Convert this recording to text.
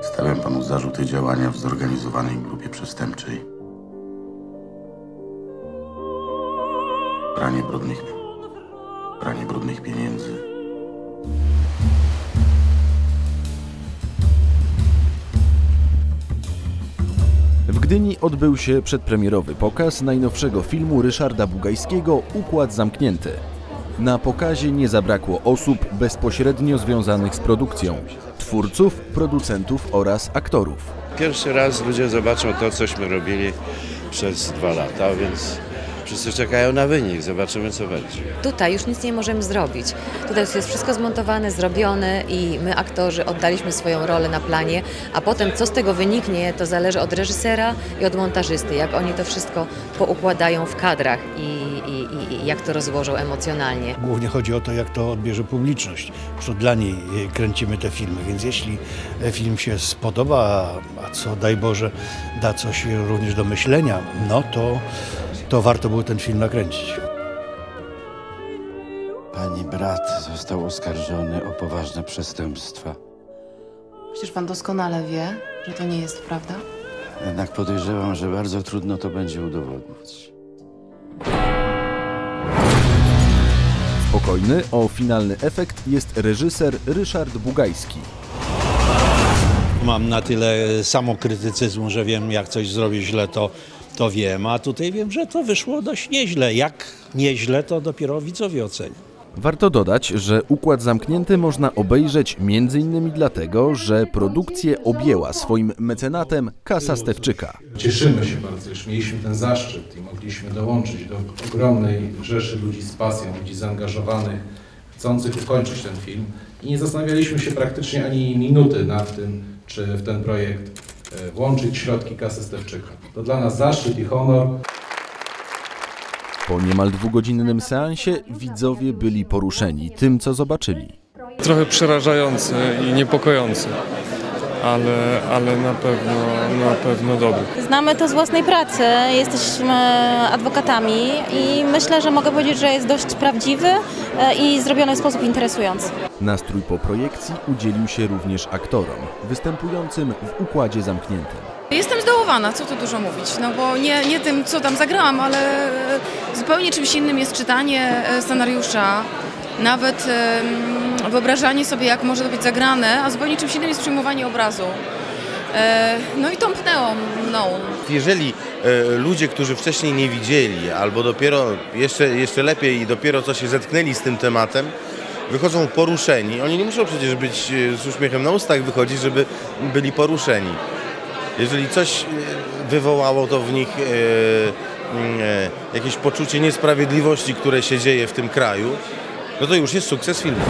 Stawiam panu zarzuty działania w zorganizowanej grupie przestępczej. Pranie brudnych, pranie brudnych pieniędzy. W Gdyni odbył się przedpremierowy pokaz najnowszego filmu Ryszarda Bugajskiego Układ Zamknięty. Na pokazie nie zabrakło osób bezpośrednio związanych z produkcją twórców, producentów oraz aktorów. Pierwszy raz ludzie zobaczą to, cośmy robili przez dwa lata, więc wszyscy czekają na wynik. Zobaczymy, co będzie. Tutaj już nic nie możemy zrobić. Tutaj jest wszystko zmontowane, zrobione i my, aktorzy, oddaliśmy swoją rolę na planie, a potem co z tego wyniknie, to zależy od reżysera i od montażysty, jak oni to wszystko poukładają w kadrach i, i, i jak to rozłożą emocjonalnie. Głównie chodzi o to, jak to odbierze publiczność. Że dla niej kręcimy te filmy, więc jeśli e, film się spodoba, a co daj Boże da coś również do myślenia, no to, to warto było ten film nakręcić. Pani brat został oskarżony o poważne przestępstwa. Przecież pan doskonale wie, że to nie jest prawda. Jednak podejrzewam, że bardzo trudno to będzie udowodnić. Spokojny o finalny efekt jest reżyser Ryszard Bugajski. Mam na tyle samokrytycyzmu, że wiem, jak coś zrobię źle, to, to wiem, a tutaj wiem, że to wyszło dość nieźle. Jak nieźle, to dopiero widzowie ocenią. Warto dodać, że Układ Zamknięty można obejrzeć m.in. dlatego, że produkcję objęła swoim mecenatem Kasa Stewczyka. Cieszymy się bardzo, iż mieliśmy ten zaszczyt i mogliśmy dołączyć do ogromnej rzeszy ludzi z pasją, ludzi zaangażowanych, chcących ukończyć ten film. I nie zastanawialiśmy się praktycznie ani minuty nad tym, czy w ten projekt włączyć środki Kasy Stewczyka. To dla nas zaszczyt i honor. Po niemal dwugodzinnym seansie widzowie byli poruszeni tym, co zobaczyli. Trochę przerażający i niepokojący, ale, ale na, pewno, na pewno dobry. Znamy to z własnej pracy, jesteśmy adwokatami i myślę, że mogę powiedzieć, że jest dość prawdziwy e, i zrobiony w sposób interesujący. Nastrój po projekcji udzielił się również aktorom, występującym w Układzie Zamkniętym. Jestem zdołowana, co tu dużo mówić, no bo nie, nie tym, co tam zagrałam, ale e, zupełnie czymś innym jest czytanie e, scenariusza, nawet wyobrażanie sobie, jak może to być zagrane, a zupełnie czymś innym jest przyjmowanie obrazu. E, No i tąpnęło mną. Jeżeli e, ludzie, którzy wcześniej nie widzieli, albo dopiero jeszcze, jeszcze lepiej, dopiero co się zetknęli z tym tematem, wychodzą poruszeni, oni nie muszą przecież być e, z uśmiechem na ustach wychodzić, żeby byli poruszeni. Jeżeli coś wywołało to w nich jakieś poczucie niesprawiedliwości, które się dzieje w tym kraju, jest sukces filmu.